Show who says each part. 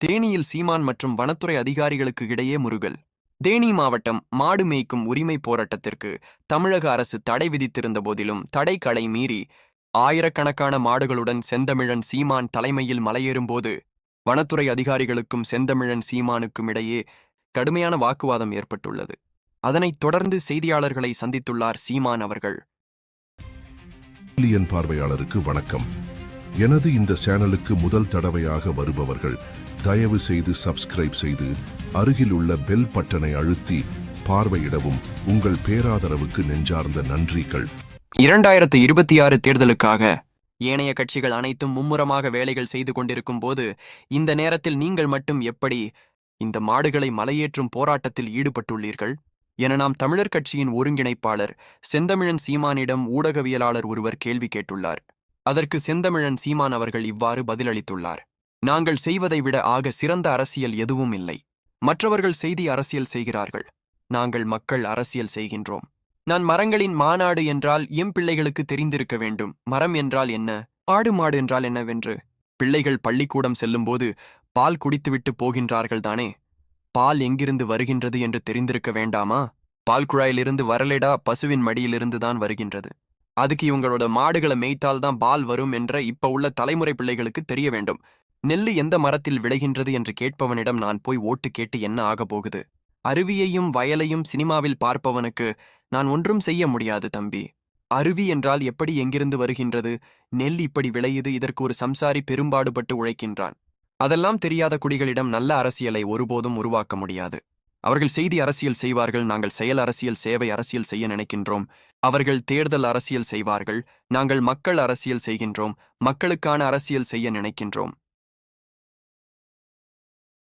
Speaker 1: தேனியில் சீமான் மற்றும் வனத்துறை அதிகாரிகளுக்கு இடையே முருகல். தேனி மாவட்டம் மாடு மேய்க்கும் உரிமை போராட்டத்திற்கு தமிழக அரசு தடை விதித்திருந்த போதிலும் தடை களை மீறி ஆயிரக்கணக்கான மாடுகளுடன் செந்தமிழன் சீமான் தலைமையில் மலையேறும்போது வனத்துறை அதிகாரிகளுக்கும் செந்தமிழன் சீமானுக்கும் இடையே கடுமையான வாக்குவாதம் ஏற்பட்டுள்ளது. அதனைத் தொடர்ந்து செய்தியாளர்களை சந்தித்துள்ளார் சீமான் அவர்கள்.
Speaker 2: பார்வையாளருக்கு வணக்கம். எனது இந்த சேனலுக்கு முதல் தடவையாக வருபவர்கள் தயவு செய்து சப்ஸ்கிரைப் செய்து அருகில் உள்ள பெல் பட்டனை அழுத்தி பார்வையிடவும் உங்கள் பேராதரவுக்கு நெஞ்சார்ந்த நன்றிகள்.
Speaker 1: இரண்டாயிரத்து இருபத்தி ஆறு தேர்தலுக்காக ஏனைய கட்சிகள் அனைத்தும் மும்முரமாக வேலைகள் செய்து கொண்டிருக்கும் போது இந்த நேரத்தில் நீங்கள் மட்டும் எப்படி இந்த மாடுகளை மலையேற்றும் போராட்டத்தில் ஈடுபட்டுள்ளீர்கள்? என நாம் தமிழர் கட்சியின் ஒருங்கிணைப்பாளர் செந்தமிழன் சீமானிடம் ஊடகவியலாளர் ஒருவர் கேள்வி கேட்டுள்ளார். அதற்கு செந்தமிழன் சீமான் அவர்கள் இவ்வாறு பதிலளித்துள்ளார். நாங்கள் செய்வதை விட ஆக சிறந்த அரசியல் எதுவும் இல்லை. மற்றவர்கள் செய்தி அரசியல் செய்கிறார்கள். நாங்கள் மக்கள் அரசியல் செய்கின்றோம். நான் மரங்களின் மாநாடு என்றால் எம் பிள்ளைகளுக்கு தெரிந்திருக்க வேண்டும். மரம் என்றால் என்ன? ஆடு மாடு என்றால் என்னவென்று? பிள்ளைகள் பள்ளிக்கூடம் செல்லும்போது பால் குடித்துவிட்டு போகின்றார்கள் தானே? பால் எங்கிருந்து வருகின்றது என்று தெரிந்திருக்க வேண்டாமா? பால் குழாயிலிருந்து வரலடா பசுவின் மடியிலிருந்து தான் வருகின்றது. அதுக்கு இவங்களோட மாடுகளை மேய்த்தால்தான் பால் வரும் என்ற இப்ப உள்ள தலைமுறை பிள்ளைகளுக்கு தெரிய வேண்டும். நெல்லு எந்த மரத்தில் விளைகின்றது என்று கேட்பவனிடம் நான் போய் ஓட்டு கேட்டு என்ன ஆகப் போகுது? அருவியையும் வயலையும் சினிமாவில் பார்ப்பவனுக்கு நான் ஒன்றும் செய்ய முடியாது தம்பி. அருவி என்றால் எப்படி எங்கிருந்து வருகின்றது? நெல் இப்படி விளையுது இதற்கு ஒரு சம்சாரி பெரும்பாடுபட்டு உழைக்கின்றான். அதெல்லாம் தெரியாத குடிகளிடம் நல்ல அரசியலை ஒருபோதும் உருவாக்க முடியாது. அவர்கள் செய்தி அரசியல் செய்வார்கள் நாங்கள் செயல் அரசியல் சேவை அரசியல் செய்ய நினைக்கின்றோம். அவர்கள் தேர்தல் அரசியல் செய்வார்கள் நாங்கள் மக்கள் அரசியல் செய்கின்றோம் மக்களுக்கான அரசியல் செய்ய நினைக்கின்றோம்.